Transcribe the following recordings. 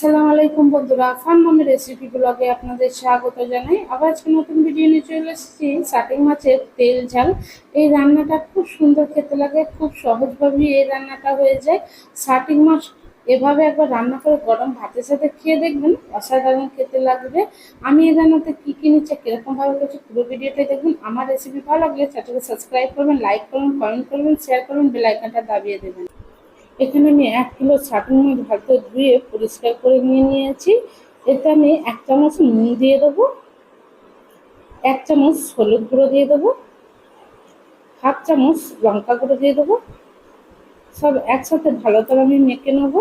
আসসালামু আলাইকুম বন্ধুরা, ফান মামি রেসিপি ব্লগে আপনাদের স্বাগত জানাই। আবার আজকে নতুন ভিডিও নিয়ে চলে এসেছি সাটিং মাছের তেল ঝাল। এই রান্নাটা খুব সুন্দর খেতে লাগে, খুব সহজভাবেই এই রান্নাটা হয়ে যায়। সাটিং মাছ এভাবে একবার রান্না করে গরম ভাতের সাথে খেয়ে দেখবেন, অসাধারণ খেতে লাগবে। আমি এই রান্নাতে কী কী নিচ্ছে কীরকমভাবে করছি, পুরো ভিডিওটাই দেখবেন। আমার রেসিপি ভালো লাগলে চ্যানেলকে সাবস্ক্রাইব করবেন লাইক করবেন কমেন্ট করবেন শেয়ার করবেন বেল আইকনটা দাবিয়ে দেবেন। এখানে আমি এক কিলো ছাটুন মাছ ভালো ধুয়ে পরিষ্কার করে নিয়ে নিয়েছি। এতে আমি এক চামচ নুন দিয়ে দেবো, এক চামচ হলুদ গুঁড়ো দিয়ে দেবো, হাফ চামচ লঙ্কা গুঁড়ো দিয়ে দেবো। সব একসাথে ভালো করে আমি মেখে নেব।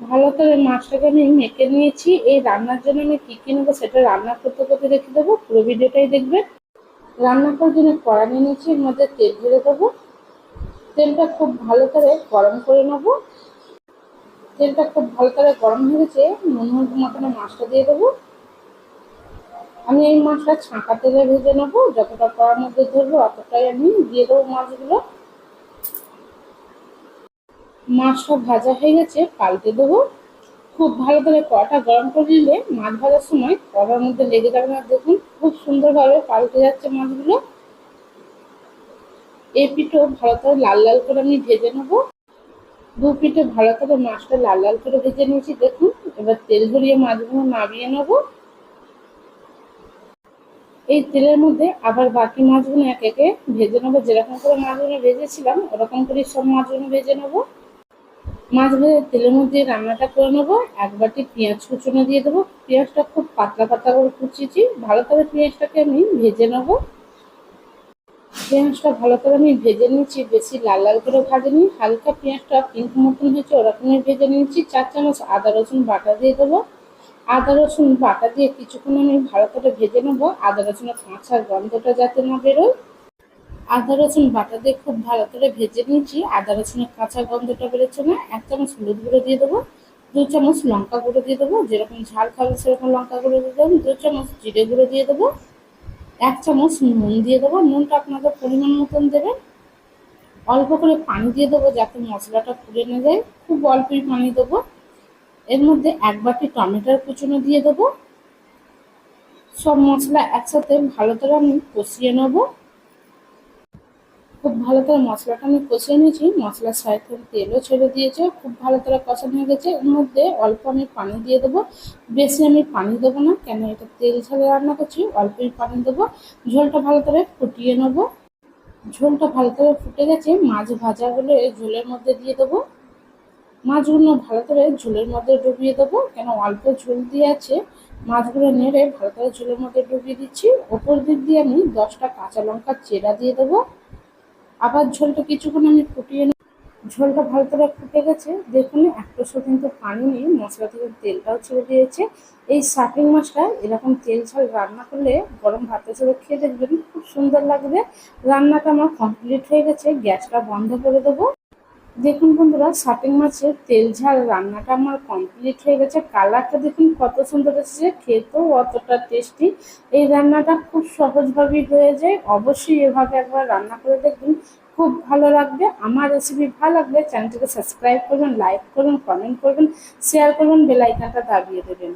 ভালো করে মাছটাকে আমি মেখে নিয়েছি। এই রান্নার জন্য আমি কী কী নেব সেটা রান্না করতে করতে রেখে দেবো। পুরো ভিডিওটাই দেখবেন। রান্না করার জন্য কড়া নিয়ে নিয়েছি, এর মধ্যে তেল ঢেলে দেবো। তেলটা খুব ভালো করে গরম করে নেব। তেলটা খুব ভালো করে গরম হয়ে গেছে, নুন হলুদ মতন মাছটা দিয়ে দেবো। আমি এই মাছটা ছাঁকা তেলে ভেজে নেব, যতটা কড়ার মধ্যে ধরবো অতটাই আমি দিয়ে দেবো মাছগুলো। মাছটা ভাজা হয়ে গেছে, পাল্টে দেবো। খুব ভালো করে কড়াটা গরম করে নিলে মাছ ভাজার সময় কড়ার মধ্যে লেগে যাবে না। দেখুন, খুব সুন্দরভাবে পাল্টে যাচ্ছে মাছগুলো। এই পিঠও ভালো করে লাল লাল করে আমি ভেজে নেব। দু পিঠে ভালো করে মাছটা লাল লাল করে ভেজে নিয়েছি, দেখুন। এবার তেল ধরিয়ে মাছগুলো নামিয়ে নেব। এই তেলের মধ্যে আবার বাকি মাছগুলো এক একে ভেজে নেব। যেরকম করে মাছগুলো ভেজেছিলাম, ওরকম করে সব মাছগুলো ভেজে নেব। মাছ ভেজে তেলের মধ্যে রান্নাটা করে নেব। এক বাটি পেঁয়াজ কুচুনো দিয়ে দেবো। পেঁয়াজটা খুব পাতলা পাতলা করে কুচিয়েছি। ভালো করে পেঁয়াজটাকে আমি ভেজে নেব। পেঁয়াজটা ভালো করে আমি ভেজে নিয়েছি, বেশি লাল লাল করে ভাজিনি, হালকা পেঁয়াজটা পিঙ্ক মতন হয়েছে ওরকমই ভেজে নিয়েছি, চার চামচ আদা রসুন বাটা দিয়ে দেবো। আদা রসুন বাটা দিয়ে কিছুক্ষণ আমি ভালো করে ভেজে নেব, আদা রসুনের কাঁচা গন্ধটা যাতে না বেরোয়। আদা রসুন বাটা দিয়ে খুব ভালো করে ভেজে নিয়েছি, আদা রসুনের কাঁচা গন্ধটা বেরোচ্ছে না, এক চামচ হলুদ গুঁড়ো দিয়ে দেবো, দু চামচ লঙ্কা গুঁড়ো দিয়ে দেবো, যেরকম ঝাল খাবে সেরকম লঙ্কা গুঁড়ো দিয়ে দেবো, দু চামচ জিরে গুঁড়ো দিয়ে দেবো। এক চামচ নুন দিয়ে দেবো। নুনটা আপনাদের পরিমাণ মতন দেবেন অল্প করে পানি দিয়ে দেবো যাতে মশলাটা পুড়ে না যায়। খুব অল্পই পানি দেবো। এর মধ্যে এক বাটি টমেটোর কুচুনো দিয়ে দেবো। সব মশলা একসাথে ভালো করে আমি কষিয়ে নেব। ভালো করে মশলাটা আমি কষিয়ে নিয়েছি। মশলার সাইড তেলও ছেড়ে দিয়েছে। খুব ভালো করে কষানো হয়ে গেছে। এর মধ্যে অল্প আমি পানি দিয়ে দেবো। বেশি আমি পানি দেবো না। কেন এটা তেল ছাড়া রান্না করছি, অল্পই পানি দেবো। ঝোলটা ভালো করে ফুটিয়ে নেব। ঝোলটা ভালো করে ফুটে গেছে। মাছ ভাজাগুলো এই ঝোলের মধ্যে দিয়ে দেবো। মাছগুলো ভালো করে ঝোলের মধ্যে ডুবিয়ে দেবো। কেন অল্প ঝোল দিয়ে আছে। মাছগুলো নেড়ে ভালো করে ঝোলের মধ্যে ডুবিয়ে দিচ্ছি। ওপর দিক দিয়ে আমি দশটা কাঁচা লঙ্কা চেরা দিয়ে দেবো। আবার ঝোলটা কিছুক্ষণ আমি ফুটিয়ে ঝোলটা ভালো করে ফুটে গেছে। দেখুন, একটু কিন্তু পানি নিয়ে মশলা থেকে তেলটাও ছেড়ে দিয়েছে। এই শাপিং মাছটা এরকম তেল ঝাল রান্না করলে গরম ভাতের সাথে খেয়ে দেখবেন খুব সুন্দর লাগবে। রান্নাটা আমার কমপ্লিট হয়ে গেছে। গ্যাসটা বন্ধ করে দেবো। দেখুন বন্ধুরা শাপিং মাছের তেল ঝাল রান্নাটা আমার কমপ্লিট হয়ে গেছে। কালারটা দেখুন কত সুন্দর এসেছে, খেতেও অতটা টেস্টি এই রান্নাটা খুব সহজভাবেই হয়ে যায়। অবশ্যই এভাবে একবার রান্না করে দেখবেন, খুব ভালো লাগবে। আমার রেসিপি ভালো লাগলে চ্যানেলটিকে সাবস্ক্রাইব করবেন লাইক করবেন কমেন্ট করবেন শেয়ার করবেন বেলাইকানটা দাবিয়ে দেবেন।